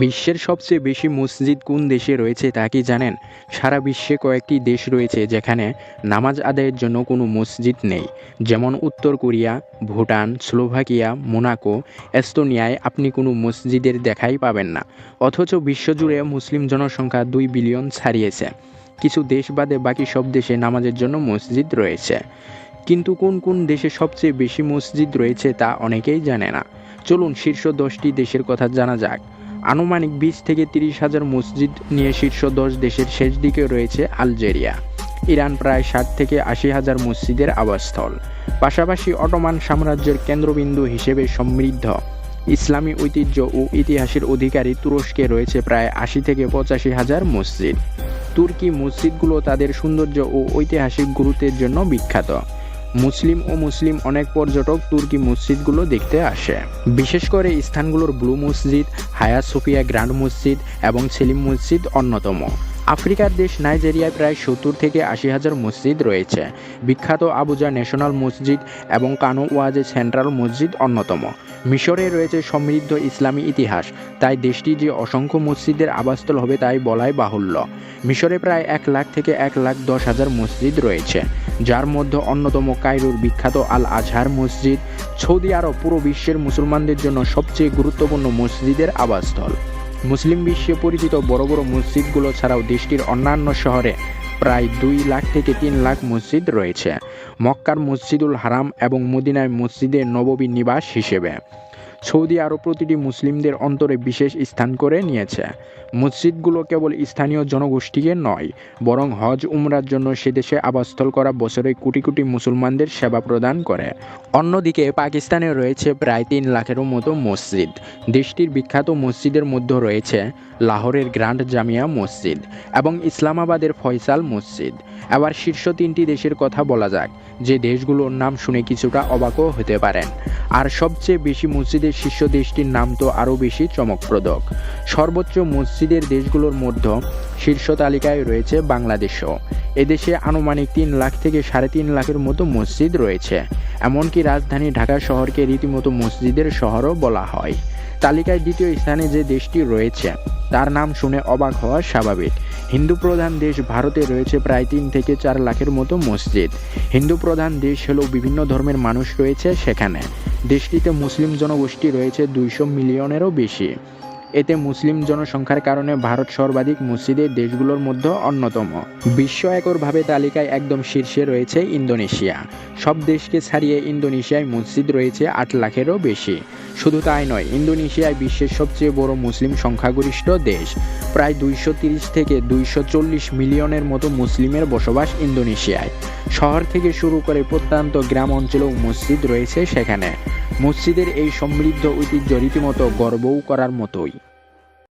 বিশ্বের সবচেয়ে বেশি মসজিদ কোন দেশে রয়েছে তা কি জানেন? সারা বিশ্বে কয়েকটি দেশ রয়েছে যেখানে নামাজ আদায়ের জন্য কোনো মসজিদ নেই। যেমন উত্তর কোরিয়া, ভুটান, স্লোভাকিয়া, মোনাকো, এস্তোনিয়ায় আপনি কোনো মসজিদের দেখাই পাবেন না। অথচ বিশ্বজুড়ে মুসলিম জনসংখ্যা দুই বিলিয়ন ছাড়িয়েছে। কিছু দেশ বাদে বাকি সব দেশে নামাজের জন্য মসজিদ রয়েছে। কিন্তু কোন কোন দেশে সবচেয়ে বেশি মসজিদ রয়েছে তা অনেকেই জানে না। চলুন শীর্ষ দশটি দেশের কথা জানা যাক। আনুমানিক বিশ থেকে তিরিশ হাজার মসজিদ নিয়ে শীর্ষ দশ দেশের শেষ দিকে রয়েছে আলজেরিয়া। ইরান প্রায় ষাট থেকে আশি হাজার মসজিদের আবাসস্থল। পাশাপাশি অটোমান সাম্রাজ্যের কেন্দ্রবিন্দু হিসেবে সমৃদ্ধ। ইসলামী ঐতিহ্য ও ইতিহাসের অধিকারী তুরস্কে রয়েছে প্রায় আশি থেকে পঁচাশি হাজার মসজিদ। তুর্কি মসজিদগুলো তাদের সৌন্দর্য ও ঐতিহাসিক গুরুত্বের জন্য বিখ্যাত। মুসলিম ও মুসলিম অনেক পর্যটক তুর্কি মসজিদগুলো দেখতে আসে। বিশেষ করে স্থানগুলোর ব্লু মসজিদ, হায়া সোফিয়া গ্র্যান্ড মসজিদ এবং সেলিম মসজিদ অন্যতম। আফ্রিকার দেশ নাইজেরিয়ায় প্রায় সত্তর থেকে আশি হাজার মসজিদ রয়েছে। বিখ্যাত আবুজা ন্যাশনাল মসজিদ এবং কানো ওয়াজে সেন্ট্রাল মসজিদ অন্যতম। মিশরে রয়েছে সমৃদ্ধ ইসলামী ইতিহাস। তাই দেশটি যে অসংখ্য মসজিদের আবাসস্থল হবে তাই বলাই বাহুল্য। মিশরে প্রায় এক লাখ থেকে এক লাখ দশ হাজার মসজিদ রয়েছে। যার মধ্যে অন্যতম কায়রোর বিখ্যাত আল আজহার মসজিদ, সৌদি আরব, পুরো বিশ্বের মুসলমানদের জন্য সবচেয়ে গুরুত্বপূর্ণ মসজিদের আবাসস্থল। মুসলিম বিশ্বে পরিচিত বড় বড় মসজিদগুলো ছাড়াও দেশটির অন্যান্য শহরে প্রায় দুই লাখ থেকে তিন লাখ মসজিদ রয়েছে। মক্কার মসজিদুল হারাম এবং মদিনায় মসজিদের নববী নিবাস হিসেবে। সৌদি আরব প্রতিটি মুসলিমদের অন্তরে বিশেষ স্থান করে নিয়েছে। মসজিদগুলো কেবল স্থানীয় জনগোষ্ঠীকে নয়, বরং হজ, উমরার জন্য সে দেশে আবাসস্থল করা বছরে কোটি কোটি মুসলমানদের সেবা প্রদান করে। অন্যদিকে পাকিস্তানে রয়েছে প্রায় তিন লাখেরও মতো মসজিদ। দেশটির বিখ্যাত মসজিদের মধ্যে রয়েছে লাহোরের গ্র্যান্ড জামিয়া মসজিদ এবং ইসলামাবাদের ফয়সাল মসজিদ। আবার শীর্ষ তিনটি দেশের কথা বলা যাক, যে দেশগুলোর নাম শুনে কিছুটা অবাকও হতে পারেন। আর সবচেয়ে বেশি মসজিদের শীর্ষ দেশটির নাম তো আরও বেশি চমকপ্রদক সর্বোচ্চ মসজিদের দেশগুলোর মধ্যে শীর্ষ তালিকায় রয়েছে বাংলাদেশও। এদেশে আনুমানিক তিন লাখ থেকে সাড়ে তিন লাখের মতো মসজিদ রয়েছে। এমনকি রাজধানী ঢাকা শহরকে রীতিমতো মসজিদের শহরও বলা হয়। তালিকায় দ্বিতীয় স্থানে যে দেশটি রয়েছে, তার নাম শুনে অবাক হওয়া স্বাভাবিক। হিন্দু প্রধান দেশ ভারতে রয়েছে প্রায় তিন থেকে চার লাখের মতো মসজিদ। হিন্দু প্রধান দেশ হলেও বিভিন্ন ধর্মের মানুষ রয়েছে সেখানে। দেশটিতে মুসলিম জনগোষ্ঠী রয়েছে দুইশো মিলিয়নেরও বেশি। এতে মুসলিম জনসংখ্যার কারণে ভারত সর্বাধিক মসজিদের দেশগুলোর মধ্যে অন্যতম। বিশ্ব একরভাবে তালিকায় একদম শীর্ষে রয়েছে ইন্দোনেশিয়া। সব দেশকে ছাড়িয়ে ইন্দোনেশিয়ায় মসজিদ রয়েছে আট লাখেরও বেশি। শুধু তাই নয়, ইন্দোনেশিয়ায় বিশ্বের সবচেয়ে বড় মুসলিম সংখ্যাগরিষ্ঠ দেশ। প্রায় দুইশো থেকে দুইশো চল্লিশ মিলিয়নের মতো মুসলিমের বসবাস ইন্দোনেশিয়ায়। শহর থেকে শুরু করে প্রত্যন্ত গ্রাম অঞ্চলেও মসজিদ রয়েছে সেখানে। মসজিদের এই সমৃদ্ধ ঐতিহ্য রীতিমতো গর্বও করার মতোই।